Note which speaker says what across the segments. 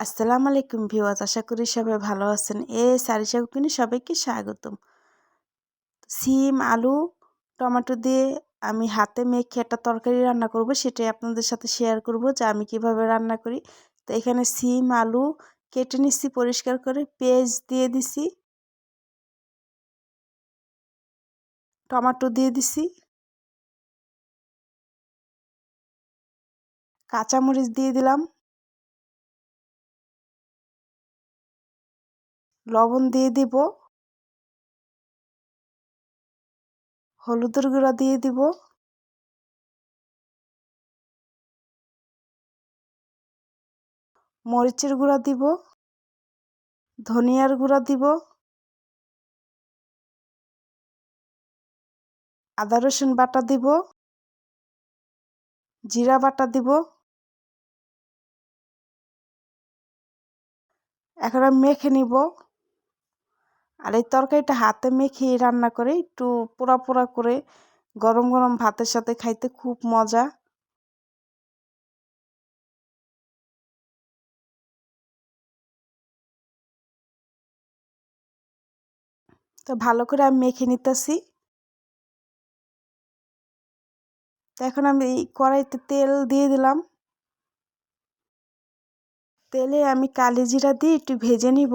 Speaker 1: আসসালামু আলাইকুম ভিওয়াজ আশা করি সবাই ভালো আছেন। এ সারি সারিসা কুকিনে সবাইকে স্বাগতম। সিম, আলু, টমেটো দিয়ে আমি হাতে মেখে একটা তরকারি রান্না করব, সেটাই আপনাদের সাথে শেয়ার করব যে আমি কীভাবে রান্না করি। তো এখানে সিম, আলু কেটে নিচ্ছি পরিষ্কার করে পেঁয়াজ দিয়ে দিছি। টমেটো দিয়ে দিছি। কাঁচামরিচ দিয়ে দিলাম। লবণ দিয়ে দিব। হলুদের গুঁড়া দিয়ে দিব। মরিচের গুঁড়া দিব। ধনিয়ার গুঁড়া দিব। আদা, রসুন বাটা দিব। জিরা বাটা দিব। এখন মেখে নিব। আর এই তরকারিটা হাতে মেখে রান্না করে একটু পোড়া পোড়া করে গরম গরম ভাতের সাথে খাইতে খুব মজা। তো ভালো করে আমি মেখে নিতেছি। তো এখন আমি কড়াইতে তেল দিয়ে দিলাম। তেলে আমি কালি জিরা দিয়ে একটু ভেজে নিব।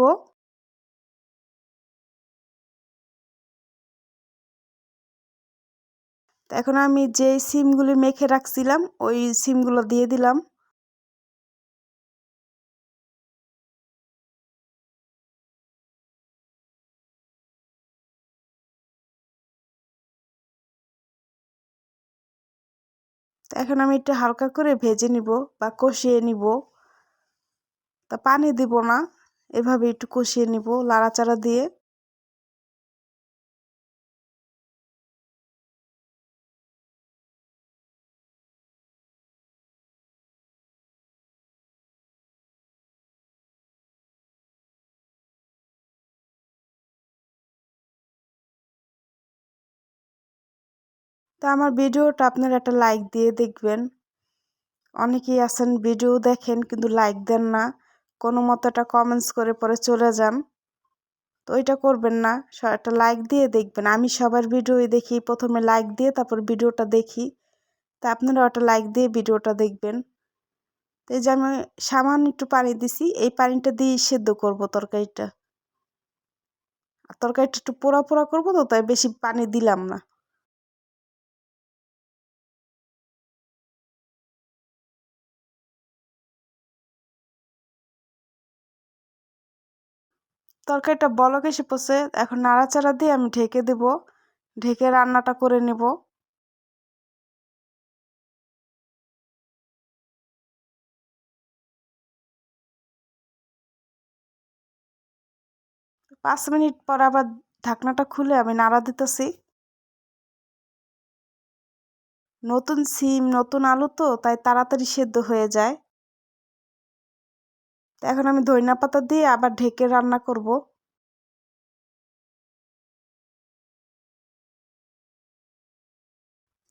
Speaker 1: এখন আমি যে সিমগুলি মেখে রাখছিলাম, ওই সিমগুলো দিয়ে দিলাম। এখন আমি একটু হালকা করে ভেজে নিব বা কষিয়ে নিব। তা পানি দিব না, এভাবে একটু কষিয়ে নিব, লাড়াচাড়া দিয়ে। তা আমার ভিডিওটা আপনারা একটা লাইক দিয়ে দেখবেন। অনেকেই আছেন ভিডিও দেখেন কিন্তু লাইক দেন না। কোনো মতো একটা কমেন্টস করে পরে চলে যান। তো ওইটা করবেন না একটা লাইক দিয়ে দেখবেন। আমি সবার ভিডিওই দেখি, প্রথমে লাইক দিয়ে তারপর ভিডিওটা দেখি। তা আপনারা একটা লাইক দিয়ে ভিডিওটা দেখবেন। তো এই যে আমি সামান্য একটু পানি দিছি, এই পানিটা দিয়ে সেদ্ধ করব তরকারিটা। তরকারিটা একটু পোড়া পোড়া করব তো, তাই বেশি পানি দিলাম না। তরকারিটা বলক এসে পড়ছে, এখন নাড়াচাড়া দিয়ে আমি ঢেকে দেব। ঢেকে রান্নাটা করে নেব। পাঁচ মিনিট পর আবার ঢাকনাটা খুলে আমি নাড়া দিতেছি। নতুন সিম, নতুন আলু তো, তাই তাড়াতাড়ি সেদ্ধ হয়ে যায়। এখন আমি ধইনা পাতা দিয়ে আবার ঢেকে রান্না করব।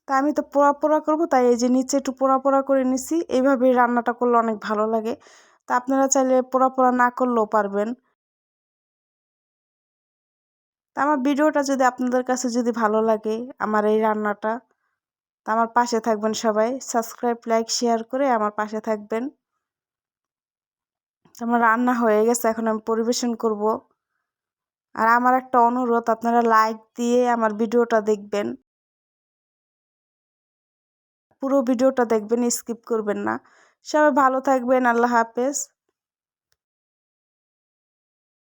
Speaker 1: তা আমি তো পোড়া পোড়া করব, তাই এই যে নিচে একটু পোড়া পোড়া করে নিছি এইভাবে রান্নাটা করলে অনেক ভালো লাগে। তা আপনারা চাইলে পোড়া পোড়া না করলেও পারবেন। তা আমার ভিডিওটা যদি আপনাদের কাছে যদি ভালো লাগে আমার এই রান্নাটা, তা আমার পাশে থাকবেন সবাই। সাবস্ক্রাইব, লাইক, শেয়ার করে আমার পাশে থাকবেন। আমার রান্না হয়ে গেছে, এখন আমি পরিবেশন করব। আর আমার একটা অনুরোধ, আপনারা লাইক দিয়ে আমার ভিডিওটা দেখবেন। পুরো ভিডিওটা দেখবেন স্কিপ করবেন না। সবাই ভালো থাকবেন, আল্লাহ হাফেজ।